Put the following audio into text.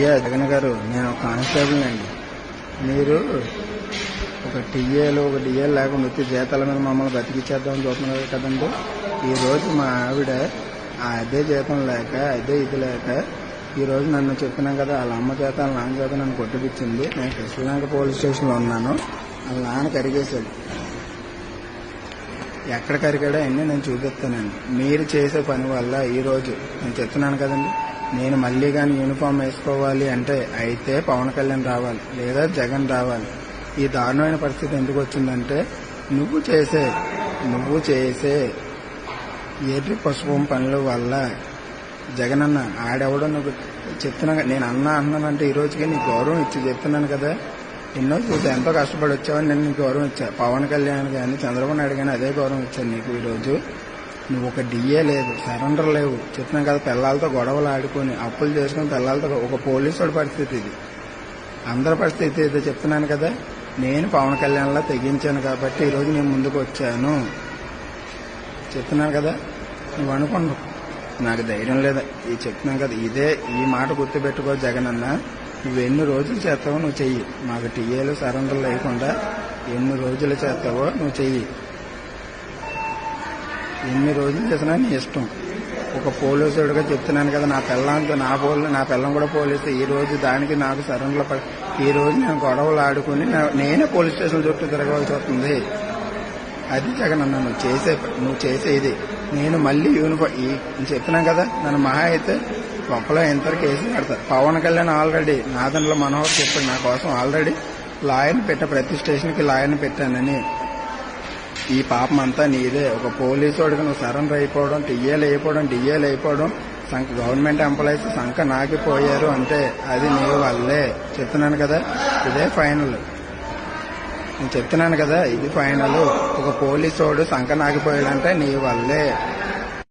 అయ్యా జగన్ గారు నేను ఒక కానిస్టేబుల్ అండి. మీరు ఒక టీఏలు ఒక డిఏలు లేకుండా వచ్చి జీతాల మీద మమ్మల్ని బతికిచ్చేద్దామని చూస్తున్నారు కదండి. ఈ రోజు మా ఆవిడ ఆ అదే జీతం లేక అదే ఇది లేక ఈ రోజు నన్ను చెప్పినాం కదా వాళ్ళ అమ్మ చేత వాళ్ళ నాన్న చేత నన్ను కొట్టిపించింది నేను కృష్ణలంక పోలీస్ స్టేషన్లో ఉన్నాను. వాళ్ళ నాన్న కరిగేశాడు. ఎక్కడ కరిగాడో అన్నీ నేను చూపిస్తానండి. మీరు చేసే పని వల్ల ఈ రోజు నేను చెప్తున్నాను కదండి. నేను మళ్ళీ కానీ యూనిఫామ్ వేసుకోవాలి అంటే అయితే పవన్ కళ్యాణ్ రావాలి లేదా జగన్ రావాలి. ఈ దారుణమైన పరిస్థితి ఎందుకు వచ్చిందంటే నువ్వు చేసే నువ్వు చేసే ఎర్రి పసుపు పనుల వల్ల జగన్ అన్న ఆడెవడో నువ్వు చెప్తున్నా నేను అన్నా అన్నానంటే ఈ రోజుకి నీకు గౌరవం ఇచ్చి చెప్తున్నాను కదా. ఎన్నో చూసి ఎంతో కష్టపడి వచ్చావని నేను నీకు గౌరవం ఇచ్చా. పవన్ కళ్యాణ్ కానీ చంద్రబాబు నాయుడు కానీ అదే గౌరవం ఇచ్చాను నీకు ఈరోజు నువ్వు ఒక డిఏ లేదు సరెండర్ లేవు. చెప్తున్నాం కదా పిల్లలతో గొడవలు ఆడుకొని అప్పులు చేసుకుని పిల్లలతో ఒక పోలీసుడి పరిస్థితి ఇది. అందరి పరిస్థితి ఇది చెప్తున్నాను కదా. నేను పవన్ కళ్యాణ్లా తెగించాను కాబట్టి ఈరోజు నేను ముందుకు వచ్చాను చెప్తున్నాను కదా నువ్వు అనుకోండు నాకు ధైర్యం లేదా? ఇది చెప్తున్నాను కదా ఇదే ఈ మాట గుర్తుపెట్టుకో జగన్ అన్న నువ్వు ఎన్ని రోజులు చేస్తావో నువ్వు చెయ్యి. మాకు టీఏలు సరెండర్ లేకుండా ఎన్ని రోజులు చేస్తావో నువ్వు చెయ్యి. ఎన్ని రోజులు చేసినా నీ ఇష్టం. ఒక పోలీసుడిగా చెప్తున్నాను కదా నా పిల్లంతో నా పోలు నా పిల్లం కూడా పోలీసు. ఈ రోజు దానికి నాకు సరెండర్లో ఈ రోజు నేను గొడవలు ఆడుకుని నేనే పోలీస్ స్టేషన్ చుట్టూ తిరగవలసి వస్తుంది. అది జగన్ అన్న నువ్వు చేసే నువ్వు చేసేది నేను మళ్ళీ యూనిఫామ్ ఈ చెప్తున్నాను కదా నన్ను మహా అయితే గొప్పలో ఎంత కేసు పెడతారు. పవన్ కళ్యాణ్ ఆల్రెడీ నాదంలో మనోహర్ చెప్పాడు నా కోసం ఆల్రెడీ. లాయర్ని పెట్ట ప్రతి స్టేషన్కి లాయర్ని పెట్టానని. ఈ పాపం అంతా నీదే. ఒక పోలీసోడికి నువ్వు సరెండర్ అయిపోవడం టీఏలు అయిపోవడం డిఏలు అయిపోవడం సంఖ గవర్నమెంట్ ఎంప్లాయీస్ సంక నాకిపోయారు అంటే అది నీ వల్లే. చెప్తున్నాను కదా ఇదే ఫైనల్. నేను చెప్తున్నాను కదా ఇది ఫైనల్. ఒక పోలీసోడు సంక నాకిపోయాడంటే నీ వల్లే.